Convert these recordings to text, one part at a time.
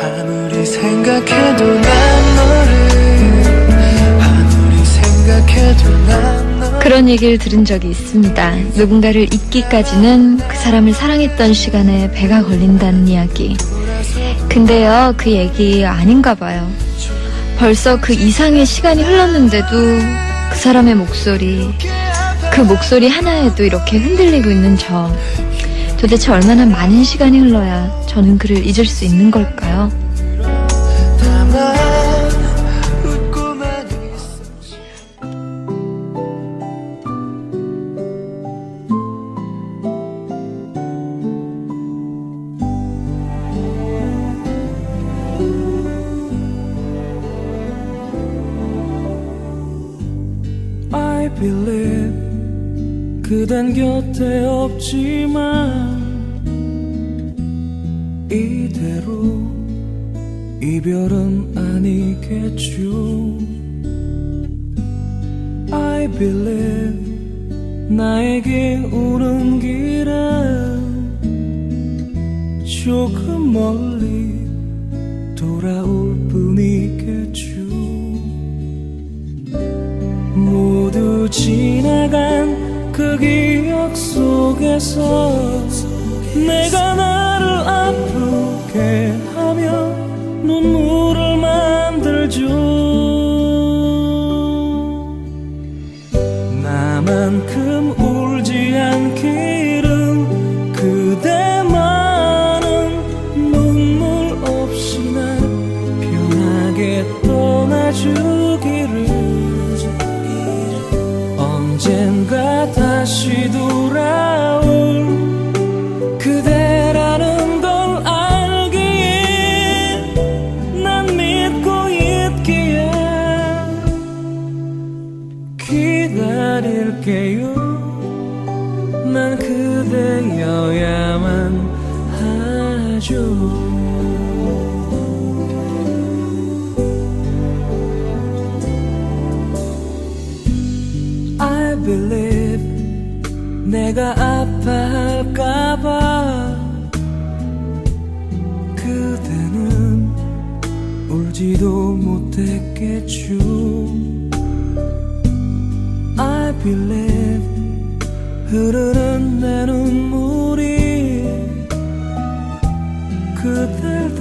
아무리 생각해도 난 너를 아무리 생각해도 난 그런 얘기를 들은 적이 있습니다. 누군가를 잊기까지는 그 사람을 사랑했던 시간에 배가 걸린다는 이야기. 근데요, 그 얘기 아닌가 봐요. 벌써 그 이상의 시간이 흘렀는데도 그 사람의 목소리, 그 목소리 하나에도 이렇게 흔들리고 있는 저. 도대체 얼마나 많은 시간이 흘러야 저는 그를 잊을 수 있는 걸까요? 그댄 곁에 없지만 이대로 이별은 아니겠죠. I believe 나에게 오는 길은 조금 멀리 돌아올 뿐이겠죠. 모두 지나간 그 기억 속에서 내가 나를 아프게 하며 눈물을 만들죠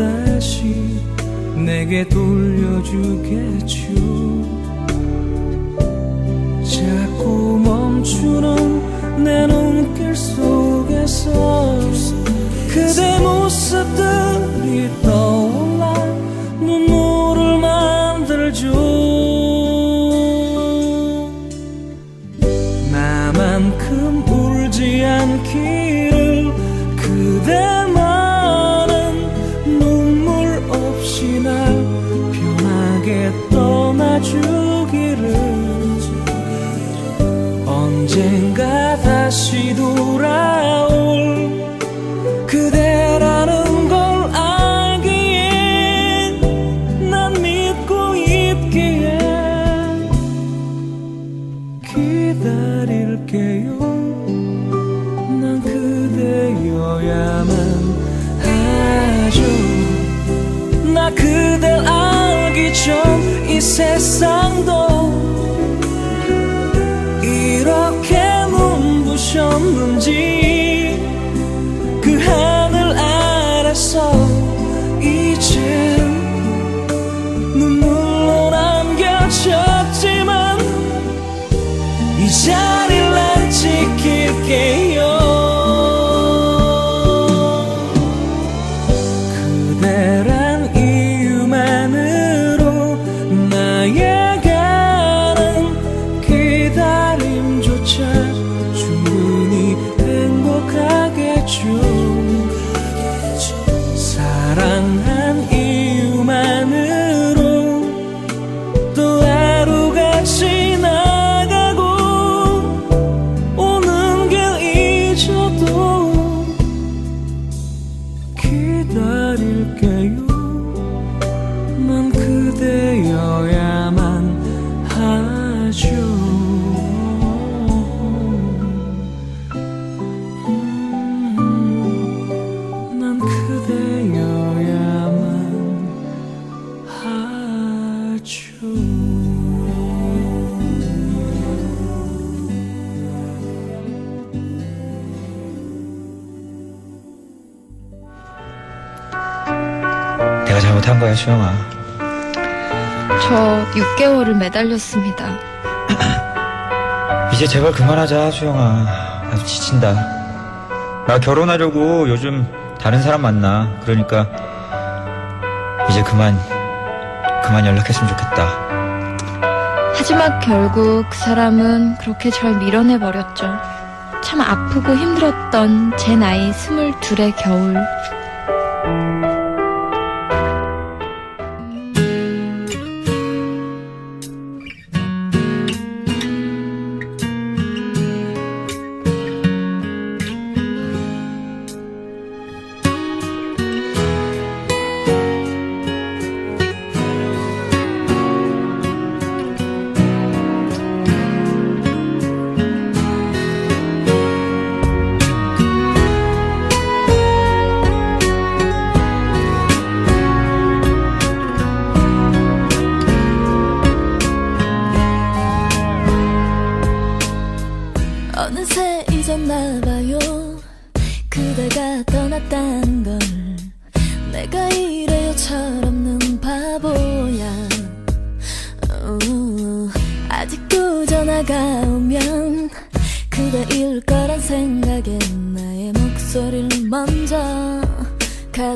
다시 내게 돌려주겠죠. 자꾸 멈추는 내 눈길 속에서 그대 모습들이 떠 그대여야만 하죠 나 그댈 알기 전 이 세상도 이렇게 눈부셨는지 매달렸습니다. 이제 제발 그만하자, 수영아. 나도 지친다. 나 결혼하려고 요즘 다른 사람 만나. 그러니까 이제 그만, 그만 연락했으면 좋겠다. 하지만 결국 그 사람은 그렇게 절 밀어내 버렸죠. 참 아프고 힘들었던 제 나이 스물둘의 겨울.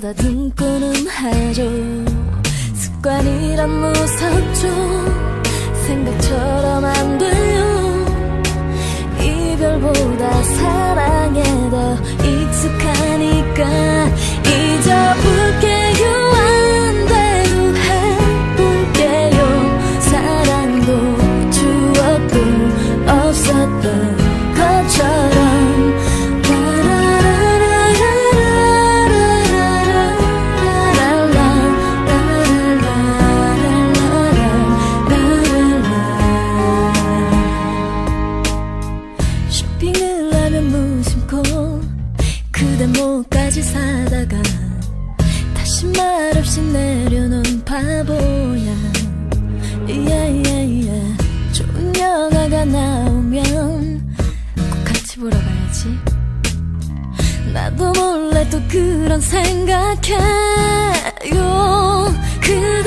가다듬고는 하죠 습관이란 무섭죠. 생각처럼 안 돼요. 이별보다 사랑에 더 익숙하니까 잊어볼게 대 목까지 사다가 다시 말없이 내려놓은 바보야. 예예예 좋은 영화가 나오면 꼭 같이 보러 가야지. 나도 몰래 또 그런 생각해요. 그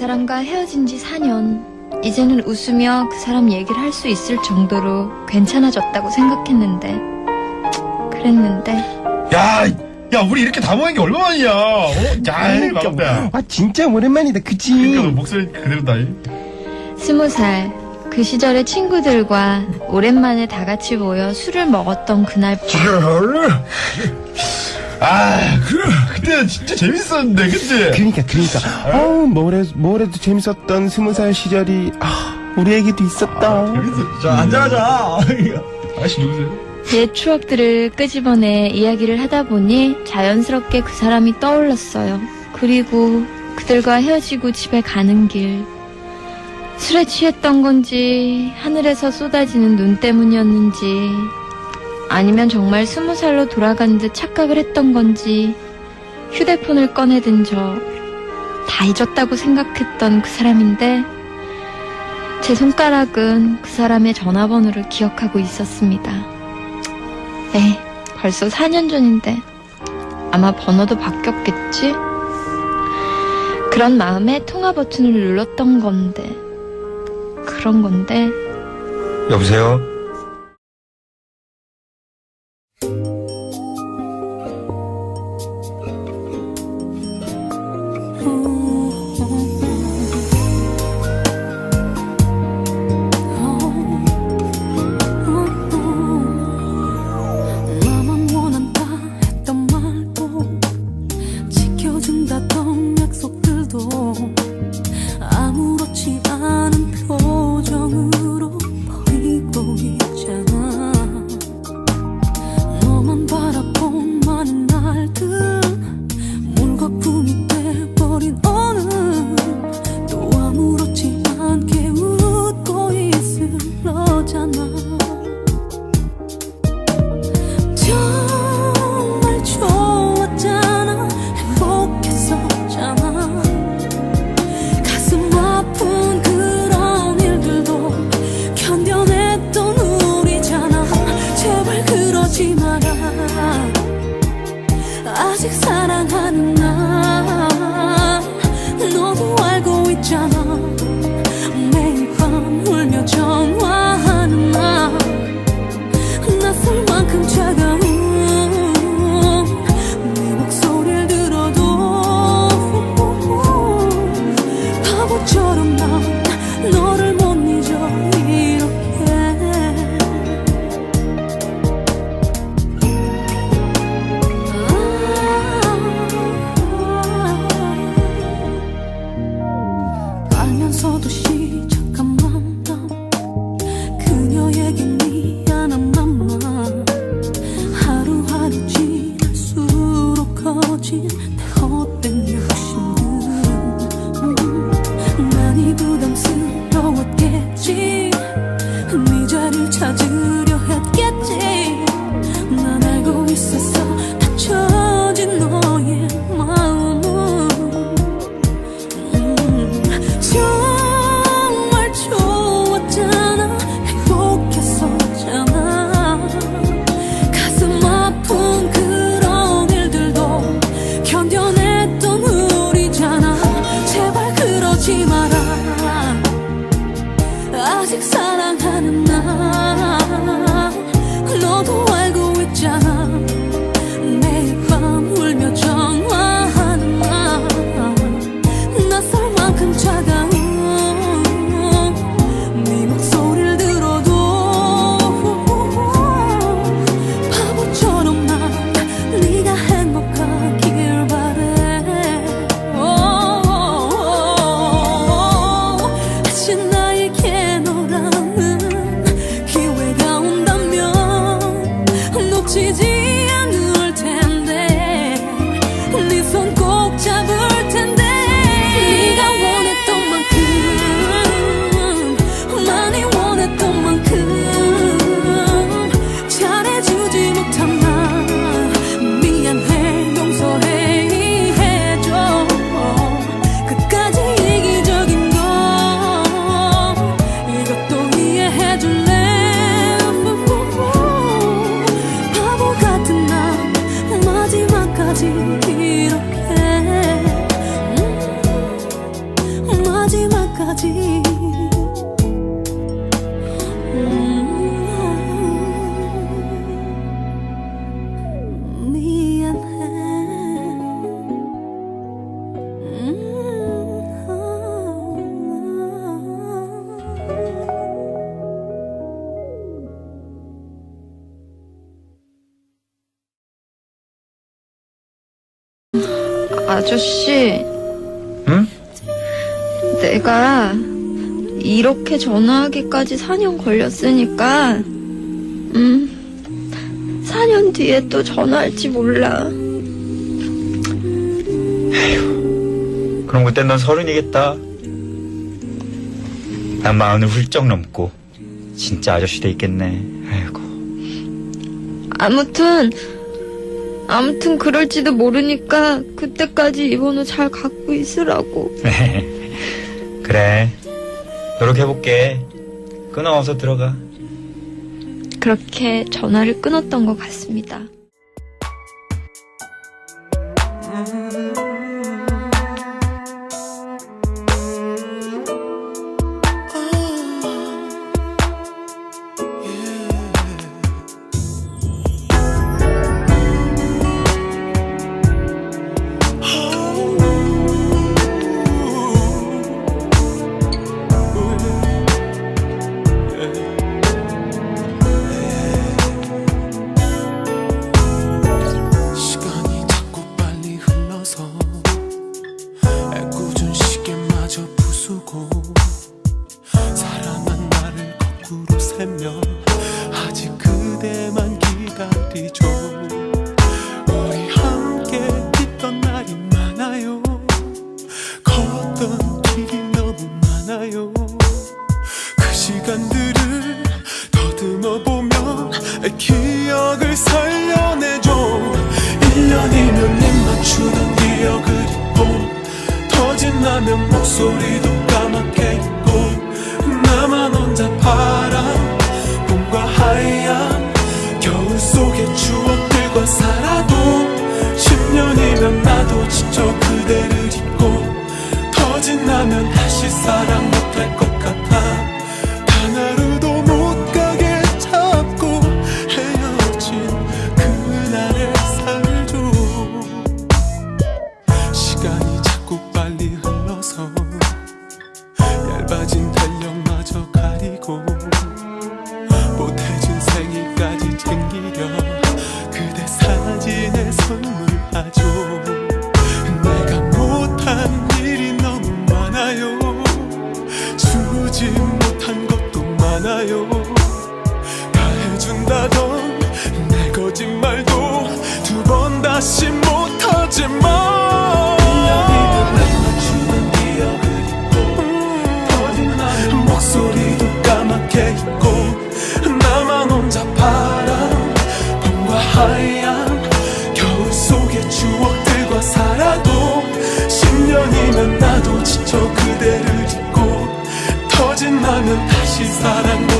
사람과 헤어진 지 4년. 이제는 웃으며 그 사람 얘기를 할 수 있을 정도로 괜찮아졌다고 생각했는데, 그랬는데, 야, 야, 우리 이렇게 다 모인 게 얼마만이야? 어? 야, 반갑다. 아 진짜 오랜만이다 그치? 그러니까 너 목소리 그대로다. 이. 스무 살, 그 시절의 친구들과 오랜만에 다 같이 모여 술을 먹었던 그날 밤. 아, 그래. 그때 진짜 재밌었는데, 그치? 그러니까 그러니까 어우 뭐래 뭐래도 재밌었던 스무 살 시절이 아 우리에게도 있었다 재밌었지. 자, 앉아가자. 아저씨 누구세요? 옛 추억들을 끄집어내 이야기를 하다 보니 자연스럽게 그 사람이 떠올랐어요. 그리고 그들과 헤어지고 집에 가는 길. 술에 취했던 건지, 하늘에서 쏟아지는 눈 때문이었는지, 아니면 정말 스무 살로 돌아간 듯 착각을 했던 건지, 휴대폰을 꺼내든 저, 다 잊었다고 생각했던 그 사람인데, 제 손가락은 그 사람의 전화번호를 기억하고 있었습니다. 에이, 벌써 4년 전인데 아마 번호도 바뀌었겠지? 그런 마음에 통화 버튼을 눌렀던 건데 그런 건데 여보세요? 그러지 마라. 아직 사랑하는 나 이렇게 전화하기까지 4년 걸렸으니까, 음, 4년 뒤에 또 전화할지 몰라. 에휴, 그럼 그땐 넌 서른이겠다. 난 마흔을 훌쩍 넘고, 진짜 아저씨 돼 있겠네. 아이고. 아무튼, 아무튼 그럴지도 모르니까 그때까지 이 번호 잘 갖고 있으라고. 그래. 노력해볼게. 끊어서 들어가. 그렇게 전화를 끊었던 것 같습니다. 사랑 사랑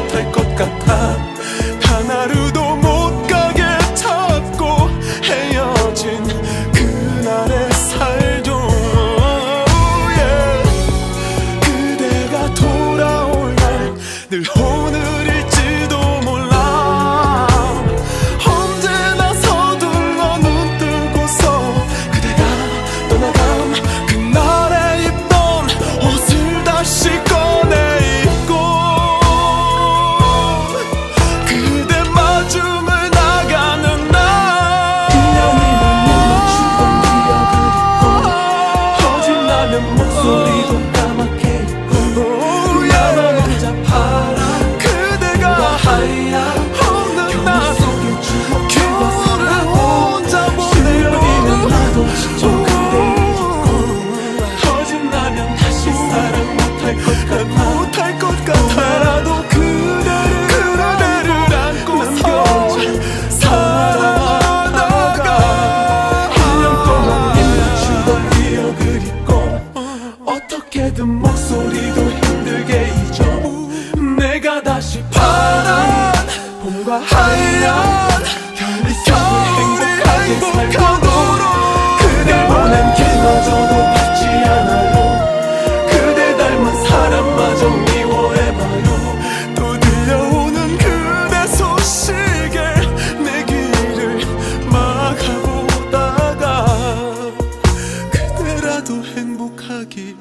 행복하기를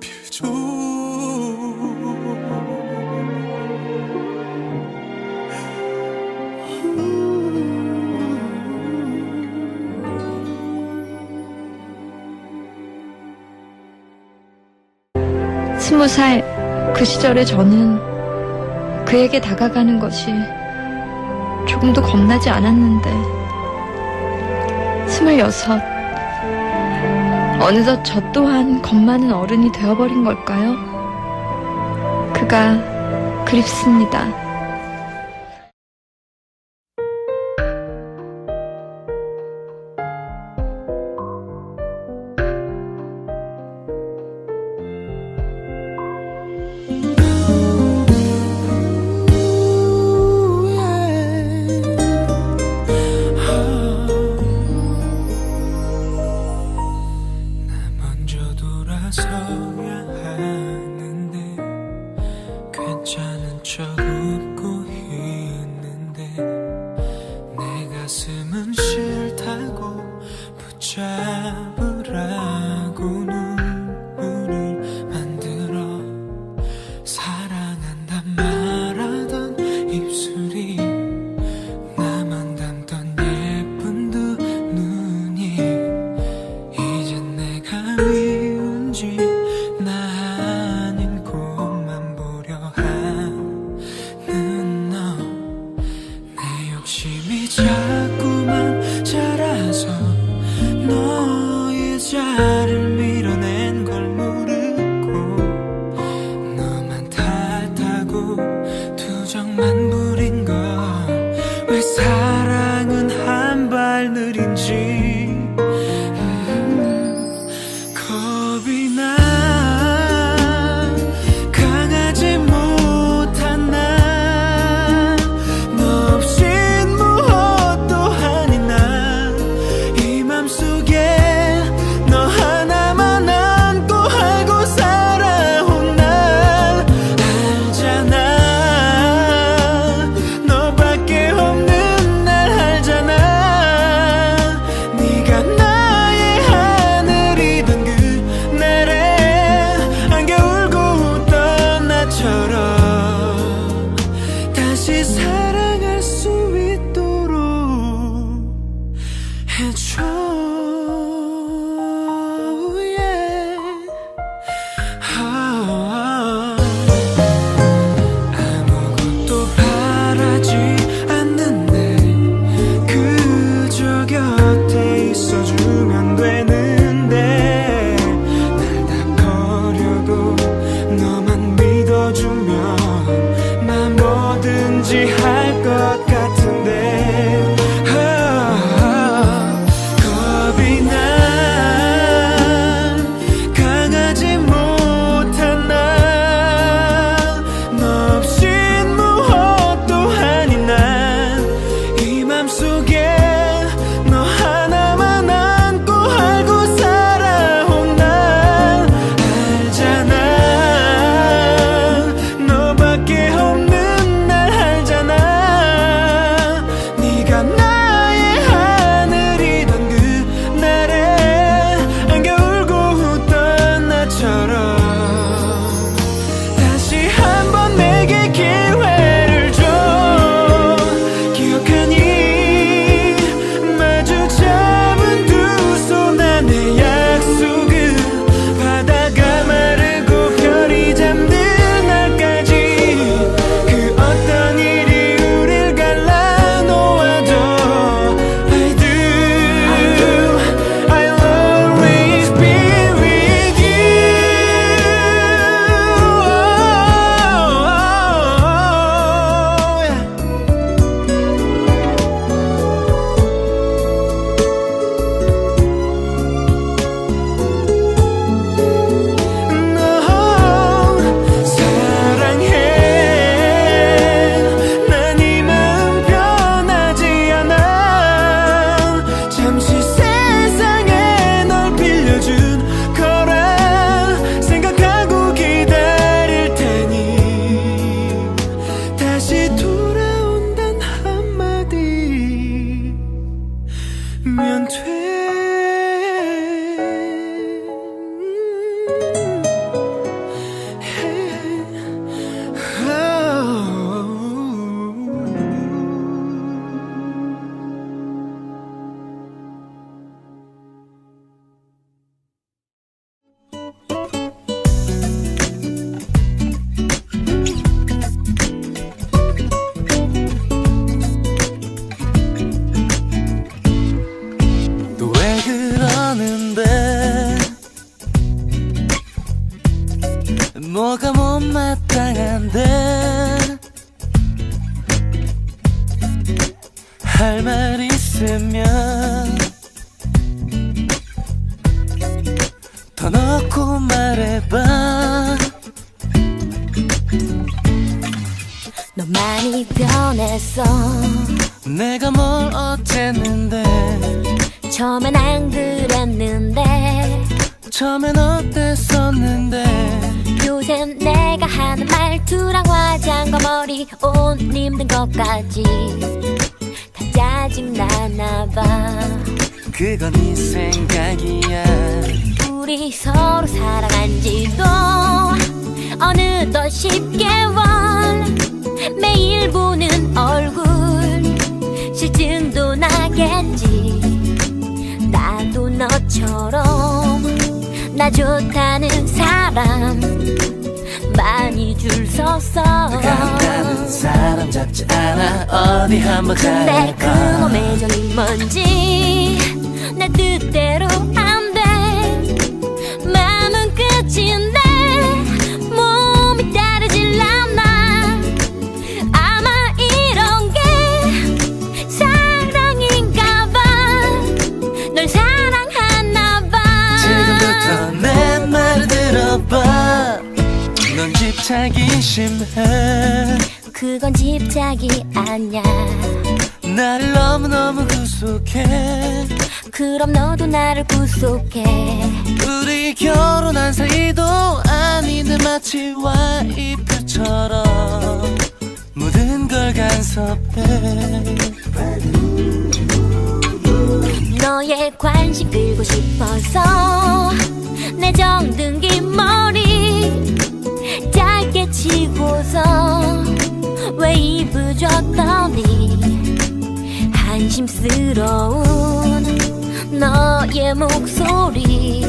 빌죠 스무 살 그 시절의 저는 그에게 다가가는 것이 조금도 겁나지 않았는데 스물여섯. 어느덧 저 또한 겁 많은 어른이 되어버린 걸까요? 그가 그립습니다. got nothing 뭐가 못마땅한데? 할 말 있으면 더 넣고 말해봐. 너 많이 변했어. 내가 뭘 어쨌는데? 처음엔 안 그랬는데. 처음엔 어땠었는데 요샌 내가 하는 말투랑 화장과 머리 옷 입는 것까지 다 짜증나나 봐. 그건 네 생각이야. 우리 서로 사랑한 지도 어느덧 10개월. 매일 보는 얼굴 실증도 나겠지. 나도 너처럼 나 좋다는 사람 많이 줄 섰어 간다는 사람 잡지 않아. 어디 한번 근데 그놈의 정이 뭔지 내 뜻대로 안 돼. 마음은 끝인데 집착이 심해. 그건 집착이 아냐 나를 너무너무 구속해. 그럼 너도 나를 구속해. 우리 결혼한 사이도 아닌데 마치 와이프처럼. 모든 걸 간섭해. 너의 관심 끌고 싶어서 내 정등기 머리 치고서 왜 입어줬더니 한심스러운 너의 목소리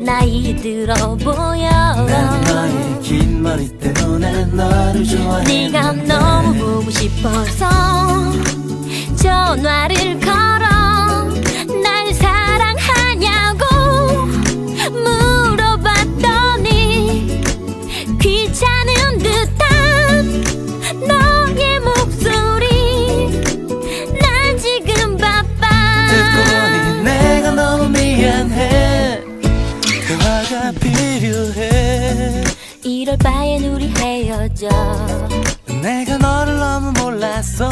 나이 들어 보여. 난 너의 긴 머리 때문에 너를 좋아해. 네가 너무 보고 싶어서 전화를 걸어 날 사랑하냐고 필요해. 이럴 바엔 우리 헤어져. 내가 너를 너무 몰랐어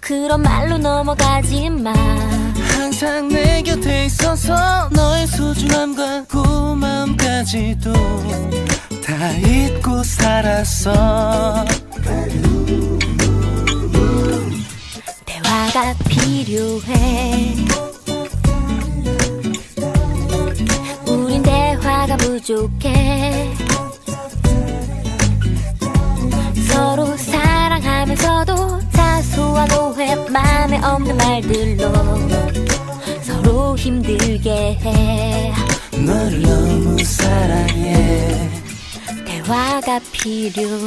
그런 말로 넘어가지 마. 항상 내 곁에 있어서 너의 소중함과 고마움까지도 다 잊고 살았어. 대화가 필요해 부족해. 서로 사랑하면서도 사소한 오해 맘에 없는 말들로 서로 힘들게 해. 너를 너무 사랑해. 대화가 필요해